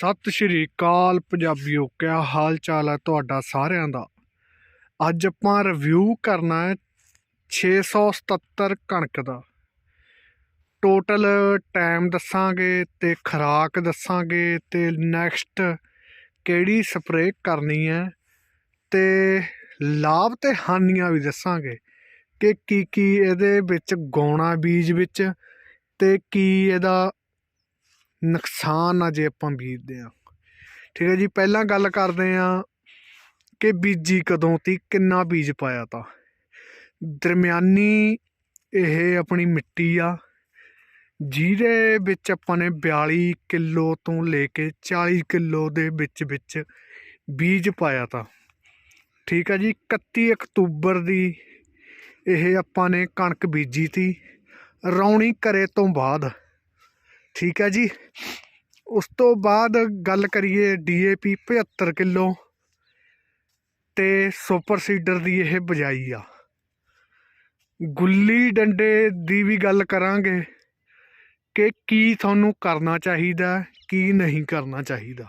ਸਤਿ ਸ਼੍ਰੀ ਅਕਾਲ ਪੰਜਾਬੀਓ, ਕਿਆ ਹਾਲ ਚਾਲ ਹੈ ਤੁਹਾਡਾ ਸਾਰਿਆਂ ਦਾ? ਅੱਜ ਆਪਾਂ ਰਿਵਿਊ ਕਰਨਾ ਹੈ 677 ਕਣਕ ਦਾ। ਟੋਟਲ ਟਾਈਮ ਦੱਸਾਂਗੇ ਤੇ ਖਰਾਕ ਦੱਸਾਂਗੇ ਤੇ ਨੈਕਸਟ ਕਿਹੜੀ ਸਪਰੇਅ ਕਰਨੀ ਹੈ ਤੇ ਲਾਭ ਤੇ ਹਾਨੀਆਂ ਵੀ ਦੱਸਾਂਗੇ ਕਿ ਕੀ ਕੀ ਇਹਦੇ ਵਿੱਚ ਗਾਉਣਾ ਬੀਜ ਵਿੱਚ ਤੇ ਕੀ ਇਹਦਾ ਨੁਕਸਾਨ ਆ ਜੇ ਆਪਾਂ ਬੀਜਦੇ ਆ ਠੀਕ ਹੈ ਜੀ, ਪਹਿਲਾਂ ਗੱਲ ਕਰਦੇ ਆ ਕਿ ਬੀਜੀ ਕਦੋਂ ਤੀ, ਕਿੰਨਾ ਬੀਜ ਪਾਇਆ ਤਾ। ਦਰਮਿਆਨੀ ਇਹ ਆਪਣੀ ਮਿੱਟੀ ਆ ਜਿਹਦੇ ਵਿੱਚ ਆਪਾਂ ਨੇ 42 ਕਿਲੋ ਤੋਂ ਲੈ ਕੇ 40 ਕਿਲੋ ਦੇ ਵਿੱਚ ਵਿੱਚ ਬੀਜ ਪਾਇਆ ਤਾ। ਠੀਕ ਆ ਜੀ 31 ਅਕਤੂਬਰ ਦੀ ਇਹ ਆਪਾਂ ਨੇ ਕਣਕ ਬੀਜੀ ਤੀ, ਰੌਣੀ ਕਰੇ ਤੋਂ ਬਾਅਦ ਠੀਕ ਹੈ ਜੀ। ਉਸ ਤੋਂ ਬਾਅਦ ਗੱਲ ਕਰੀਏ ਡੀਏਪੀ 75 ਕਿਲੋ ਤੇ ਸੁਪਰ ਸੀਡਰ ਦੀ ਇਹ ਬਜਾਈ ਆ। ਗੁੱਲੀ ਡੰਡੇ ਦੀ ਵੀ ਗੱਲ ਕਰਾਂਗੇ ਕਿ ਕੀ ਤੁਹਾਨੂੰ ਕਰਨਾ ਚਾਹੀਦਾ, ਕੀ ਨਹੀਂ ਕਰਨਾ ਚਾਹੀਦਾ।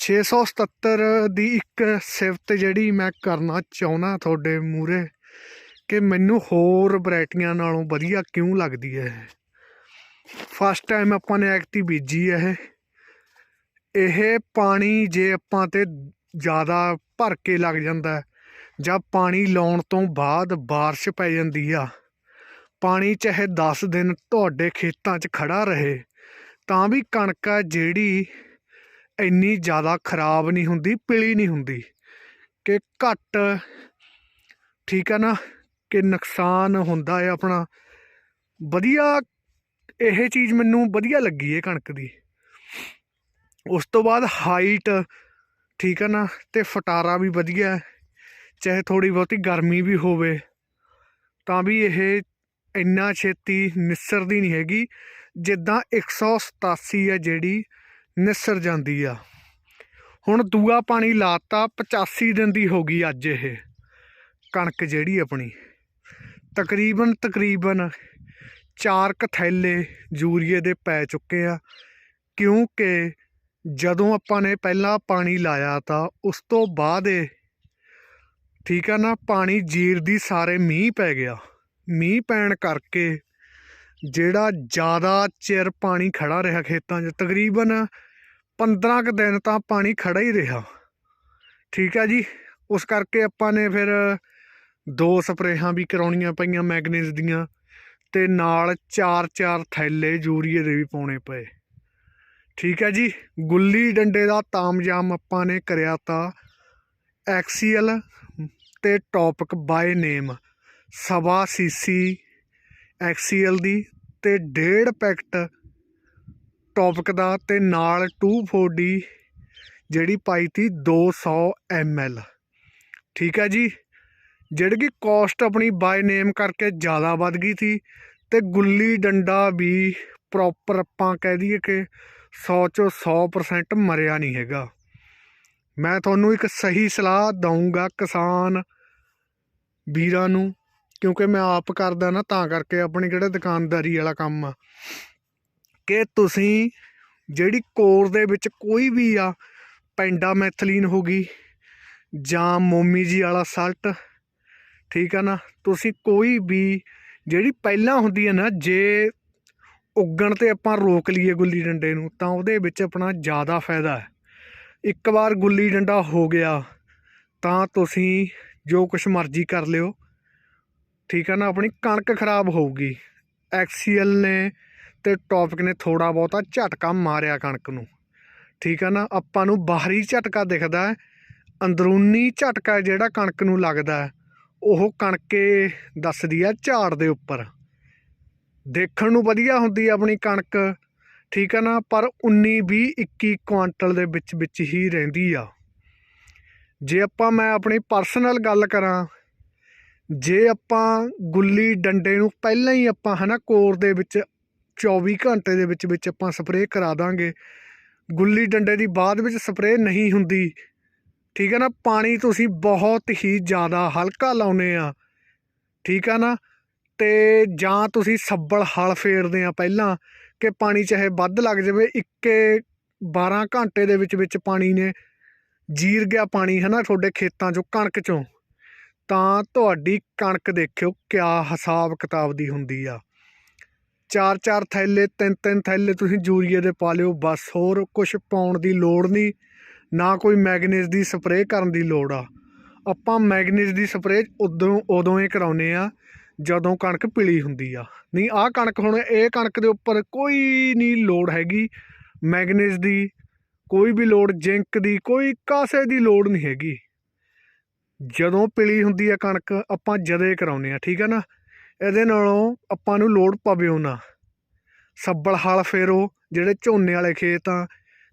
677 ਦੀ ਇੱਕ ਸਿਫਤ ਜਿਹੜੀ ਮੈਂ ਕਰਨਾ ਚਾਹੁੰਦਾ ਤੁਹਾਡੇ ਮੂਰੇ ਕਿ ਮੈਨੂੰ ਹੋਰ ਵੈਰਾਈਟੀਆਂ ਨਾਲੋਂ ਵਧੀਆ ਕਿਉਂ ਲੱਗਦੀ ਹੈ? ਫਸਟ ਟਾਈਮ ਆਪਾਂ ਨੇ ਐਕਟੀ ਬੀਜੀ ਹੈ ਇਹ। ਇਹ ਪਾਣੀ ਜੇ ਆਪਾਂ ਤੇ ਜ਼ਿਆਦਾ ਭਰ ਕੇ ਲੱਗ ਜਾਂਦਾ ਜਾਂ ਪਾਣੀ ਲਾਉਣ ਤੋਂ ਬਾਅਦ ਬਾਰਿਸ਼ ਪੈ ਜਾਂਦੀ ਆ, ਪਾਣੀ ਚਾਹੇ 10 ਦਿਨ ਤੁਹਾਡੇ ਖੇਤਾਂ 'ਚ ਖੜਾ ਰਹੇ, ਤਾਂ ਵੀ ਕਣਕ ਆ ਜਿਹੜੀ ਇੰਨੀ ਜ਼ਿਆਦਾ ਖਰਾਬ ਨਹੀਂ ਹੁੰਦੀ, ਪਿਲੀ ਨਹੀਂ ਹੁੰਦੀ, ਕਿ ਘੱਟ ਠੀਕ ਹੈ ਨਾ, ਕਿ ਨੁਕਸਾਨ ਹੁੰਦਾ ਹੈ ਆਪਣਾ। ਵਧੀਆ ਇਹ ਚੀਜ਼ ਮੈਨੂੰ ਵਧੀਆ ਲੱਗੀ ਹੈ ਕਣਕ ਦੀ। ਉਸ ਤੋਂ ਬਾਅਦ ਹਾਈਟ ਠੀਕ ਹੈ ਨਾ, ਤੇ ਫਟਾਰਾ ਵੀ ਵਧੀਆ ਚਾਹੇ ਥੋੜੀ ਬਹੁਤੀ ਗਰਮੀ ਵੀ ਹੋਵੇ, ਤਾਂ ਵੀ ਇਹ ਇੰਨਾ ਛੇਤੀ ਨਿਸਰਦੀ ਨਹੀਂ ਹੈਗੀ, ਜਿੱਦਾਂ 187 ਹੈ ਜਿਹੜੀ ਨਿਸਰ ਜਾਂਦੀ ਆ। ਹੁਣ ਦੂਆ ਪਾਣੀ ਲਾਤਾ 85 ਦਿਨ ਦੀ ਹੋ ਗਈ ਅੱਜ ਇਹ ਕਣਕ ਜਿਹੜੀ ਆਪਣੀ। ਤਕਰੀਬਨ ਤਕਰੀਬਨ ਚਾਰ ਕੁ ਥੈਲੇ ਯੂਰੀਏ ਦੇ ਪੈ ਚੁੱਕੇ ਆ। ਕਿਉਂਕਿ ਜਦੋਂ ਆਪਾਂ ਨੇ ਪਹਿਲਾਂ ਪਾਣੀ ਲਾਇਆ ਤਾਂ ਉਸ ਤੋਂ ਬਾਅਦ ਇਹ, ਠੀਕ ਆ ਨਾ, ਪਾਣੀ ਜੀਰ ਦੀ ਸਾਰੇ ਮੀਂਹ ਪੈ ਗਿਆ। ਮੀਂਹ ਪੈਣ ਕਰਕੇ ਜਿਹੜਾ ਜ਼ਿਆਦਾ ਚਿਰ ਪਾਣੀ ਖੜਾ ਰਿਹਾ ਖੇਤਾਂ 'ਚ, ਤਕਰੀਬਨ 15 ਕੁ ਦਿਨ ਤਾਂ ਪਾਣੀ ਖੜਾ ਹੀ ਰਿਹਾ। ਠੀਕ ਆ ਜੀ, ਉਸ ਕਰਕੇ ਆਪਾਂ ਨੇ ਫਿਰ ਦੋ ਸਪਰੇਹਾਂ ਵੀ ਕਰਾਉਣੀਆਂ ਪਈਆਂ ਮੈਗਨੀਜ਼ ਦੀਆਂ। ਤੇ ਨਾਲ ਚਾਰ ਚਾਰ ਥੈਲੇ ਯੂਰੀਏ ਦੇ ਵੀ ਪਾਉਣੇ ਪਏ। ਠੀਕ ਹੈ ਜੀ, ਗੁੱਲੀ ਡੰਡੇ ਦਾ ਤਾਮਜਾਮ ਆਪਾਂ ਨੇ ਕਰਿਆ ਤਾਂ ਐਕਸੀਐਲ ਤੇ ਟੌਪਿਕ ਬਾਏ ਨੇਮ, ਸਵਾ ਸੀਸੀ ਐਕਸੀਐਲ ਦੀ ਤੇ ਡੇਢ ਪੈਕਟ ਟੌਪਿਕ ਦਾ ਤੇ ਨਾਲ 240 ਜਿਹੜੀ ਪਾਈ ਤੀ 200 ml ਠੀਕ ਹੈ ਜੀ ਜਿਹੜੀ ਕਿ ਕੋਸਟ ਆਪਣੀ ਬਾਏ ਨੇਮ ਕਰਕੇ ਜ਼ਿਆਦਾ ਵੱਧ ਗਈ ਸੀ ਤੇ ਗੁੱਲੀ ਡੰਡਾ ਵੀ ਪ੍ਰੋਪਰ ਆਪਾਂ ਕਹਿ ਦਈਏ ਕਿ 100 ਚੋਂ 100% ਮਰਿਆ ਨਹੀਂ ਹੈਗਾ। ਮੈਂ ਤੁਹਾਨੂੰ ਇੱਕ ਸਹੀ ਸਲਾਹ ਦਊਂਗਾ ਕਿਸਾਨ ਵੀਰਾਂ ਨੂੰ, ਕਿਉਂਕਿ ਮੈਂ ਆਪ ਕਰਦਾ ਨਾ, ਤਾਂ ਕਰਕੇ ਆਪਣੀ ਕਿਹੜਾ ਦੁਕਾਨਦਾਰੀ ਵਾਲਾ ਕੰਮ ਆ। ਕਿ ਤੁਸੀਂ ਜਿਹੜੀ ਕੋਰ ਦੇ ਵਿੱਚ ਕੋਈ ਵੀ ਆ, ਪੈਂਡਾ ਮੈਥਲੀਨ ਹੋ ਗਈ ਜਾਂ ਮੋਮੀ ਜੀ ਵਾਲਾ ਸਲਟ ਠੀਕ ਆ ਨਾ? ਤੁਸੀਂ ਕੋਈ ਵੀ ਜਿਹੜੀ ਪਹਿਲਾਂ ਹੁੰਦੀ ਹੈ ਨਾ, ਜੇ ਉੱਗਣ ਤੇ ਆਪਾਂ ਰੋਕ ਲਈਏ ਗੁੱਲੀ ਡੰਡੇ ਨੂੰ, ਤਾਂ ਉਹਦੇ ਵਿੱਚ ਆਪਣਾ ਜ਼ਿਆਦਾ ਫਾਇਦਾ ਹੈ। ਇੱਕ ਵਾਰ ਗੁੱਲੀ ਡੰਡਾ ਹੋ ਗਿਆ, ਤਾਂ ਤੁਸੀਂ ਜੋ ਕੁਝ ਮਰਜ਼ੀ ਕਰ ਲਿਓ। ਠੀਕ ਆ ਨਾ? ਆਪਣੀ ਕਣਕ ਖਰਾਬ ਹੋਊਗੀ। ਐਕਸੀਐਲ ਨੇ ਤੇ ਟੌਪਿਕ ਨੇ ਥੋੜਾ ਬਹੁਤਾ ਝਟਕਾ ਮਾਰਿਆ ਕਣਕ ਨੂੰ। ਠੀਕ ਆ ਨਾ? ਆਪਾਂ ਨੂੰ ਬਾਹਰੀ ਝਟਕਾ ਦਿਖਦਾ ਹੈ, ਅੰਦਰੂਨੀ ਝਟਕਾ ਜਿਹੜਾ ਕਣਕ ਨੂੰ ਲੱਗਦਾ ਹੈ। ਉਹ ਕਣਕੇ ਦੱਸਦੀ ਆ ਝਾੜ ਦੇ ਉੱਪਰ। ਦੇਖਣ ਨੂੰ ਵਧੀਆ ਹੁੰਦੀ ਆ ਆਪਣੀ ਕਣਕ, ਠੀਕ ਆ ਨਾ? ਪਰ 19 20 21 ਕੁਆਂਟਲ ਦੇ ਵਿੱਚ ਵਿੱਚ ਹੀ ਰਹਿੰਦੀ ਆ। ਜੇ ਆਪਾਂ ਮੈਂ ਆਪਣੀ ਪਰਸਨਲ ਗੱਲ ਕਰਾਂ, ਜੇ ਆਪਾਂ ਗੁੱਲੀ ਡੰਡੇ ਨੂੰ ਪਹਿਲਾਂ ਹੀ ਆਪਾਂ ਹਨਾ ਕੋਰ ਦੇ ਵਿੱਚ 24 ਘੰਟੇ ਦੇ ਵਿੱਚ ਵਿੱਚ ਆਪਾਂ ਸਪਰੇਅ ਕਰਾ ਦਾਂਗੇ, ਗੁੱਲੀ ਡੰਡੇ ਦੀ ਬਾਅਦ ਵਿੱਚ ਸਪਰੇਅ ਨਹੀਂ ਹੁੰਦੀ ਠੀਕ ਹੈ ਨਾ, ਪਾਣੀ ਤੁਸੀਂ ਬਹੁਤ ਹੀ ਜ਼ਿਆਦਾ ਹਲਕਾ ਲਾਉਨੇ ਆ। ਠੀਕ ਆ ਨਾ? ਤੇ ਜਾਂ ਤੁਸੀਂ ਸੱਬਲ ਹਲ ਫੇਰਦੇ ਆ ਪਹਿਲਾਂ ਕਿ ਪਾਣੀ ਚਾਹੇ ਵੱਧ ਲੱਗ ਜਾਵੇ, ਇੱਕੇ 12 ਘੰਟੇ ਦੇ ਵਿੱਚ ਵਿੱਚ ਪਾਣੀ ਨੇ ਜੀਰ ਗਿਆ ਪਾਣੀ, ਹੈ ਨਾ, ਤੁਹਾਡੇ ਖੇਤਾਂ 'ਚੋਂ, ਕਣਕ 'ਚੋਂ। ਤਾਂ ਤੁਹਾਡੀ ਕਣਕ ਦੇਖਿਓ ਕਿਆ ਹਿਸਾਬ ਕਿਤਾਬ ਦੀ ਹੁੰਦੀ ਆ। ਚਾਰ ਚਾਰ ਥੈਲੇ, ਤਿੰਨ ਤਿੰਨ ਥੈਲੇ ਤੁਸੀਂ ਯੂਰੀਏ ਦੇ ਪਾ ਲਿਓ, ਬਸ ਹੋਰ ਕੁਝ ਪਾਉਣ ਦੀ ਲੋੜ ਨਹੀਂ। ਨਾ ਕੋਈ ਮੈਗਨੀਜ਼ ਦੀ ਸਪਰੇਅ ਕਰਨ ਦੀ ਲੋੜ ਆ। ਆਪਾਂ ਮੈਗਨੀਜ਼ ਦੀ ਸਪਰੇਅ ਉਦੋਂ ਉਦੋਂ ਹੀ ਕਰਾਉਨੇ ਆ, ਜਦੋਂ ਕਣਕ ਪੀਲੀ ਹੁੰਦੀ ਆ। ਨਹੀਂ, ਆਹ ਕਣਕ ਹੁਣ ਇਹ ਕਣਕ ਦੇ ਉੱਪਰ ਕੋਈ ਨਹੀਂ ਲੋੜ ਹੈਗੀ। ਮੈਗਨੀਜ਼ ਦੀ ਕੋਈ ਵੀ ਲੋੜ, ਜ਼ਿੰਕ ਦੀ ਕੋਈ ਕਾਸੇ ਦੀ ਲੋੜ ਨਹੀਂ ਹੈਗੀ। ਜਦੋਂ ਪੀਲੀ ਹੁੰਦੀ ਆ ਕਣਕ, ਆਪਾਂ ਜਦੇ ਕਰਾਉਨੇ ਆ, ਠੀਕ ਆ ਨਾ? ਇਹਦੇ ਨਾਲੋਂ ਆਪਾਂ ਨੂੰ ਲੋੜ ਪਵੇ ਨਾ ਸੱਬਲ ਹਲ ਫੇਰੋ ਜਿਹੜੇ ਝੋਨੇ ਵਾਲੇ ਖੇਤ ਆ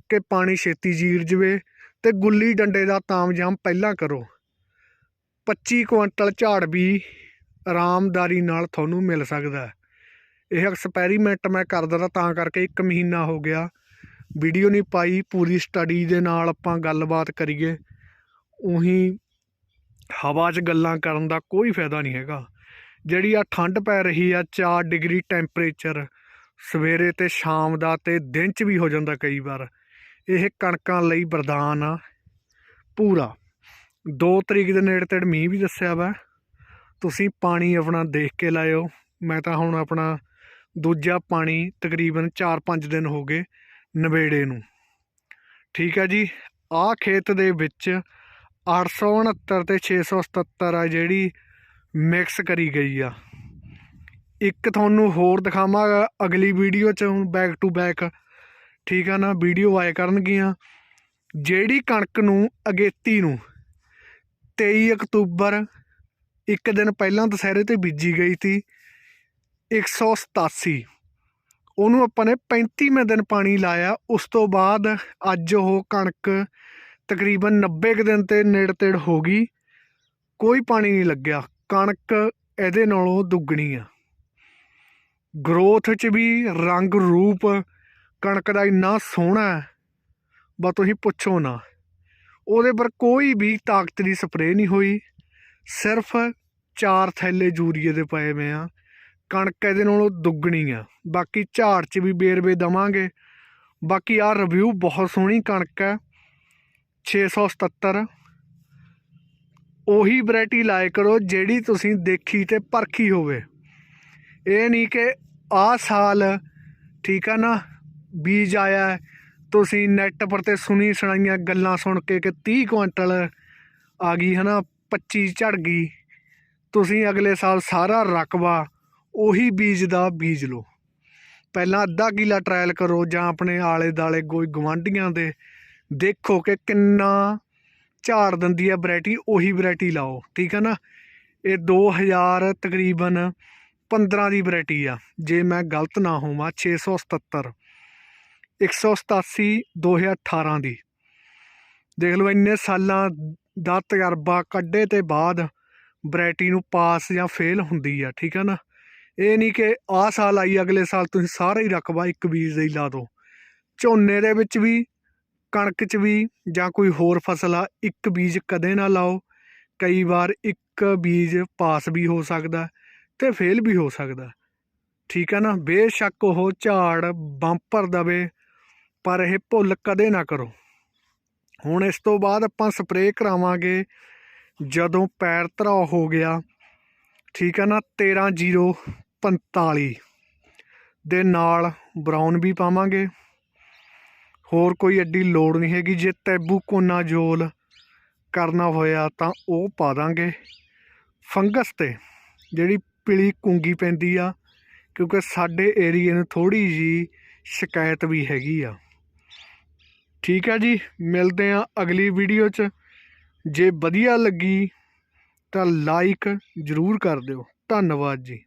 ਕਿ ਪਾਣੀ ਛੇਤੀ ਜੀਰ ਜਵੇ ਤੇ ਗੁੱਲੀ ਡੰਡੇ ਦਾ ਤਾਮਜਾਮ ਪਹਿਲਾਂ ਕਰੋ। 25 ਕੁਇੰਟਲ ਝਾੜ ਵੀ ਆਰਾਮਦਾਰੀ ਨਾਲ ਤੁਹਾਨੂੰ ਮਿਲ ਸਕਦਾ ਇਹ ਐਕਸਪੈਰੀਮੈਂਟ ਮੈਂ ਕਰਦਾ ਤਾਂ ਤਾਂ ਕਰਕੇ ਇੱਕ ਮਹੀਨਾ ਹੋ ਗਿਆ। ਵੀਡੀਓ ਨਹੀਂ ਪਾਈ, ਪੂਰੀ ਸਟੱਡੀ ਦੇ ਨਾਲ ਆਪਾਂ ਗੱਲਬਾਤ ਕਰੀਏ। ਉਹੀ ਹਵਾ 'ਚ ਗੱਲਾਂ ਕਰਨ ਦਾ ਕੋਈ ਫਾਇਦਾ ਨਹੀਂ ਹੈਗਾ। ਜਿਹੜੀ ਆ ਠੰਡ ਪੈ ਰਹੀ ਆ 4 ਡਿਗਰੀ ਟੈਂਪਰੇਚਰ, ਸਵੇਰੇ ਤੇ ਸ਼ਾਮ ਦਾ ਤੇ ਦਿਨ 'ਚ ਵੀ ਹੋ ਜਾਂਦਾ ਕਈ ਵਾਰ। ਇਹ ਕਣਕਾਂ ਲਈ ਵਰਦਾਨ ਆ, ਪੂਰਾ। 2 ਤਰੀਕ ਦੇ ਨੇੜੇ ਤੇੜ ਮੀਂਹ ਵੀ ਦੱਸਿਆ ਵਾ। ਤੁਸੀਂ ਪਾਣੀ ਆਪਣਾ ਦੇਖ ਕੇ ਲਾਇਓ। ਮੈਂ ਤਾਂ ਹੁਣ ਆਪਣਾ ਦੂਜਾ ਪਾਣੀ ਤਕਰੀਬਨ 4-5 ਦਿਨ ਹੋ ਗਏ ਨਵੇੜੇ ਨੂੰ। ਠੀਕ ਹੈ ਜੀ ਆਹ ਖੇਤ ਦੇ ਵਿੱਚ 869 ਤੇ 677 ਆ ਜਿਹੜੀ ਮਿਕਸ ਕਰੀ ਗਈ ਆ। ਇੱਕ ਤੁਹਾਨੂੰ ਹੋਰ ਦਿਖਾਵਾਂਗਾ ਅਗਲੀ ਵੀਡੀਓ ਚ ਹੁਣ ਬੈਕ ਟੂ ਬੈਕ ਠੀਕ ਆ ਨਾ, ਵੀਡੀਓ ਆਏ ਕਰਨਗੀਆਂ। ਜਿਹੜੀ ਕਣਕ ਨੂੰ ਅਗੇਤੀ ਨੂੰ 23 ਅਕਤੂਬਰ, ਇੱਕ ਦਿਨ ਪਹਿਲਾਂ ਦੁਸਹਿਰੇ ਤੇ ਬੀਜੀ ਗਈ ਸੀ 187 ਉਹਨੂੰ ਆਪਾਂ ਨੇ 35ਵੇਂ ਦਿਨ ਪਾਣੀ ਲਾਇਆ। ਉਸ ਤੋਂ ਬਾਅਦ ਅੱਜ ਉਹ ਕਣਕ ਤਕਰੀਬਨ 90 ਕੁ ਦਿਨ ਤੇ ਨੇੜ ਤੇੜ ਹੋ ਗਈ। ਕੋਈ ਪਾਣੀ ਨਹੀਂ ਲੱਗਿਆ। ਕਣਕ ਇਹਦੇ ਨਾਲੋਂ ਦੁੱਗਣੀ ਆ। ਗਰੋਥ 'ਚ ਵੀ ਰੰਗ ਰੂਪ ਕਣਕ ਦਾ ਇੰਨਾ ਸੋਹਣਾ ਹੈ ਤੁਸੀਂ ਪੁੱਛੋ ਨਾ। ਉਹਦੇ ਪਰ ਕੋਈ ਵੀ ਤਾਕਤ ਦੀ ਸਪਰੇਅ ਨਹੀਂ ਹੋਈ। ਸਿਰਫ ਚਾਰ ਥੈਲੇ ਯੂਰੀਏ ਦੇ ਪਏ ਹੋਏ ਆ। ਕਣਕ ਇਹਦੇ ਨਾਲੋਂ ਦੁੱਗਣੀ ਆ। ਬਾਕੀ ਝਾੜ 'ਚ ਵੀ ਬੇਰਵੇ ਦਵਾਂਗੇ। ਬਾਕੀ ਆ ਰਿਵਿਊ ਬਹੁਤ ਸੋਹਣੀ ਕਣਕ ਹੈ। 677 ਉਹੀ ਵੈਰਾਈਟੀ ਲਾਇਆ ਕਰੋ ਜਿਹੜੀ ਤੁਸੀਂ ਦੇਖੀ ਤੇ ਪਰਖੀ ਹੋਵੇ। ਇਹ ਨਹੀਂ ਕਿ ਆਹ ਸਾਲ ਠੀਕ ਆ ਨਾ। ਬੀਜ ਆਇਆ ਤੁਸੀਂ ਨੈੱਟ ਪਰ ਤੇ ਸੁਣੀ ਸੁਣਾਈਆਂ ਗੱਲਾਂ ਸੁਣ ਕੇ ਕਿ 30 ਕੁਇੰਟਲ ਆ ਗਈ ਹਨਾ 25 ਝੜ ਗਈ। ਤੁਸੀਂ ਅਗਲੇ ਸਾਲ ਸਾਰਾ ਰਕਬਾ ਉਹੀ ਬੀਜ ਦਾ ਬੀਜ ਲਓ। ਪਹਿਲਾਂ ਅੱਧਾ ਕਿਲਾ ਟਰਾਇਲ ਕਰੋ ਜਾਂ ਆਪਣੇ ਆਲੇ ਦਾਲੇ ਕੋਈ ਗਵਾਂਢੀਆਂ ਦੇ। ਦੇਖੋ ਕਿ ਕਿੰਨਾ ਝਾੜ ਦਿੰਦੀ ਹੈ ਵੈਰਾਈਟੀ, ਉਹੀ ਵੈਰਾਈਟੀ ਲਾਓ, ਠੀਕ ਹੈ ਨਾ? ਇਹ 2000 ਤਕਰੀਬਨ 15 ਦੀ ਵੈਰਾਈਟੀ ਆ। ਜੇ ਮੈਂ ਗਲਤ ਨਾ ਹੋਵਾਂ 677 187 2018 ਦੀ ਦੇਖ ਲਓ, ਇੰਨੇ ਸਾਲਾਂ ਦਾ ਤਜਰਬਾ ਕੱਢੇ ਤੇ ਬਾਅਦ ਵੈਰਾਈਟੀ ਨੂੰ ਪਾਸ ਜਾਂ ਫੇਲ ਹੁੰਦੀ ਆ, ਠੀਕ ਆ ਨਾ? ਇਹ ਨਹੀਂ ਕਿ ਆਹ ਸਾਲ ਆਈ, ਅਗਲੇ ਸਾਲ ਤੁਸੀਂ ਸਾਰਾ ਹੀ ਰਕਬਾ ਇੱਕ ਬੀਜ ਦਾ ਹੀ ਲਾ ਦਿਓ। ਝੋਨੇ ਦੇ ਵਿੱਚ ਵੀ, ਕਣਕ 'ਚ ਵੀ ਜਾਂ ਕੋਈ ਹੋਰ ਫਸਲ ਆ, ਇੱਕ ਬੀਜ ਕਦੇ ਨਾ ਲਾਓ। ਕਈ ਵਾਰ ਇੱਕ ਬੀਜ ਪਾਸ ਵੀ ਹੋ ਸਕਦਾ ਤੇ ਫੇਲ ਵੀ ਹੋ ਸਕਦਾ। ਠੀਕ ਹੈ ਨਾ? ਬੇਸ਼ੱਕ ਉਹ ਝਾੜ ਬੰਪਰ ਦਵੇ ਪਰ ਇਹ ਭੁੱਲ ਕਦੇ ਨਾ ਕਰੋ। ਹੁਣ ਇਸ ਤੋਂ ਬਾਅਦ ਆਪਾਂ ਸਪਰੇਅ ਕਰਾਵਾਂਗੇ। ਜਦੋਂ ਪੈਰ ਧਰਾ ਹੋ ਗਿਆ, ਠੀਕ ਹੈ ਨਾ 13045 ਦੇ ਨਾਲ ਬਰਾਊਨ ਵੀ ਪਾਵਾਂਗੇ। ਹੋਰ ਕੋਈ ਐਡੀ ਲੋੜ ਨਹੀਂ ਹੈਗੀ, ਜੇ ਤੈਬੂ ਕੋਨਾ ਜੋਲ ਕਰਨਾ ਹੋਇਆ ਤਾਂ ਉਹ ਪਾ ਦਾਂਗੇ। ਫੰਗਸ ਤੇ ਜਿਹੜੀ ਪੀਲੀ ਕੁੰਗੀ ਪੈਂਦੀ ਆ, ਕਿਉਂਕਿ ਸਾਡੇ ਏਰੀਏ ਨੂੰ ਥੋੜੀ ਜੀ ਸ਼ਿਕਾਇਤ ਵੀ ਹੈਗੀ ਆ। ਠੀਕ ਹੈ ਜੀ, ਮਿਲਦੇ ਆ ਅਗਲੀ ਵੀਡੀਓ 'ਚ। ਜੇ ਵਧੀਆ ਲੱਗੀ ਤਾਂ ਲਾਈਕ ਜ਼ਰੂਰ ਕਰ ਦਿਓ। ਧੰਨਵਾਦ ਜੀ।